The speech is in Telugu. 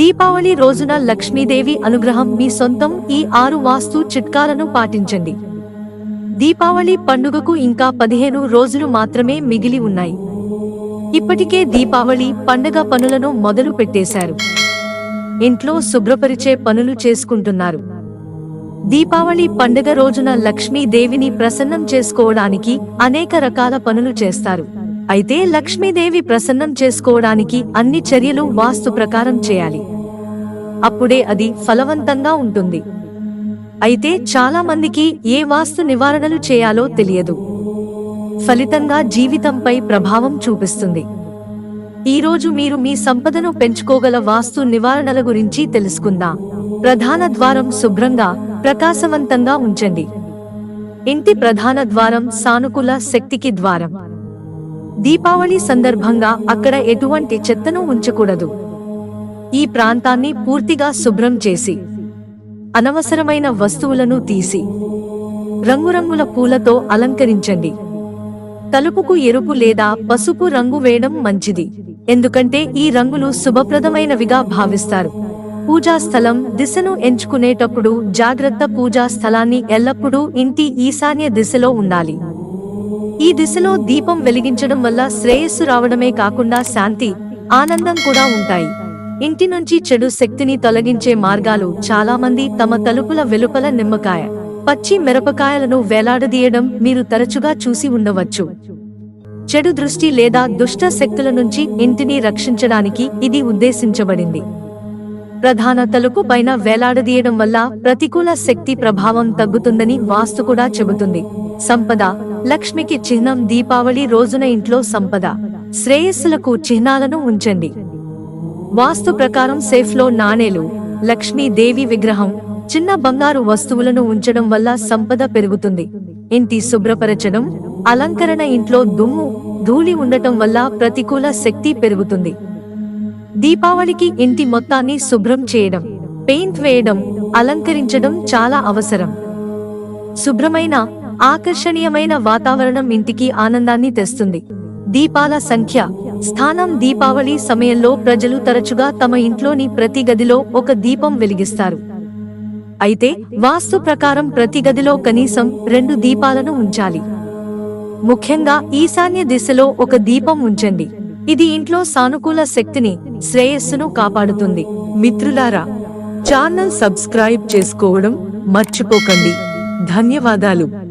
దీపావళి రోజున లక్ష్మీదేవి అనుగ్రహం మీ సొంతం ఈ ఆరు వాస్తు చిట్కాలను పాటించండి. దీపావళి పండుగకు ఇంకా పదిహేను రోజులు మాత్రమే మిగిలి ఉన్నాయి. ఇప్పటికే దీపావళి పండగ పనులను మొదలు పెట్టేశారు. ఇంట్లో శుభ్రపరిచే పనులు చేసుకుంటున్నారు. దీపావళి పండుగ రోజున లక్ష్మీదేవిని ప్రసన్నం చేసుకోవడానికి అనేక రకాల పనులు చేస్తారు. అయితే లక్ష్మీదేవి ప్రసన్నం చేసుకోవడానికి అన్ని చర్యలు వాస్తు ప్రకారం చేయాలి. అప్పుడే అది ఫలవంతంగా ఉంటుంది. అయితే చాలా మందికి ఏ వాస్తు నివారణలు చేయాలో తెలియదు. ఫలితంగా జీవితంపై ప్రభావం చూపిస్తుంది. ఈరోజు మీరు మీ సంపదను పెంచుకోగల వాస్తు నివారణల గురించి తెలుసుకుందాం. ప్రధాన ద్వారం శుభ్రంగా ప్రకాశవంతంగా ఉంచండి. ఇంటి ప్రధాన ద్వారం సానుకూల శక్తికి ద్వారం. దీపావళి సందర్భంగా అక్కడ ఎటువంటి చెత్తను ఉంచకూడదు. ఈ ప్రాంతాన్ని పూర్తిగా శుభ్రం చేసి అనవసరమైన వస్తువులను తీసి రంగురంగుల పూలతో అలంకరించండి. తలుపుకు ఎరుపు లేదా పసుపు రంగు వేయడం మంచిది ఎందుకంటే ఈ రంగులు శుభప్రదమైనవిగా భావిస్తారు. పూజా స్థలం దిశను ఎంచుకునేటప్పుడు జాగ్రత్త పూజా స్థలాన్ని ఎల్లప్పుడూ ఇంటి ఈశాన్య దిశలో ఉండాలి. ఈ దిశలో దీపం వెలిగించడం వల్ల శ్రేయస్సు రావడమే కాకుండా శాంతి ఆనందం కూడా ఉంటాయి. ఇంటి నుంచి చెడు శక్తిని తొలగించే మార్గాలు చాలా మంది తమ తలుపుల వెలుపల నిమ్మకాయ పచ్చి మిరపకాయలను వేలాడదీయడం మీరు తరచుగా చూసి ఉండవచ్చు. చెడు దృష్టి లేదా దుష్ట శక్తుల నుంచి ఇంటిని రక్షించడానికి ఇది ఉద్దేశించబడింది. ప్రధాన తలుపు పైన వేలాడదీయడం వల్ల ప్రతికూల శక్తి ప్రభావం తగ్గుతుందని వాస్తు కూడా చెబుతుంది. సంపద. లక్ష్మికి చిహ్నం దీపావళి రోజున ఇంట్లో సంపద. శ్రేయస్సులకు చిహ్నాలను ఉంచండి. వాస్తు ప్రకారం సేఫ్లో నాణేలు లక్ష్మీదేవి విగ్రహం చిన్న బంగారు వస్తువులను ఉంచడం వల్ల సంపద పెరుగుతుంది. ఇంటి శుభ్రపరచడం అలంకరణ ఇంట్లో దుమ్ము ధూళి ఉండటం వల్ల ప్రతికూల శక్తి పెరుగుతుంది. దీపావళికి ఇంటి మొత్తాన్ని శుభ్రం చేయడం పెయింట్ వేయడం అలంకరించడం చాలా అవసరం. శుభ్రమైన ఆకర్షణీయమైన వాతావరణం ఇంటికి ఆనందాన్ని తెస్తుంది. దీపాల సంఖ్య. స్థానం దీపావళి సమయంలో ప్రజలు తరచుగా తమ ఇంట్లోని ప్రతి గదిలో ఒక దీపం వెలిగిస్తారు. అయితే వాస్తు ప్రకారం ప్రతి గదిలో కనీసం రెండు దీపాలను ఉంచాలి. ముఖ్యంగా ఈశాన్య దిశలో ఒక దీపం ఉంచండి. ఇది ఇంట్లో సానుకూల శక్తిని శ్రేయస్సును కాపాడుతుంది. మిత్రులారా ఛానల్ సబ్స్క్రైబ్ చేసుకోవడం మర్చిపోకండి. ధన్యవాదాలు.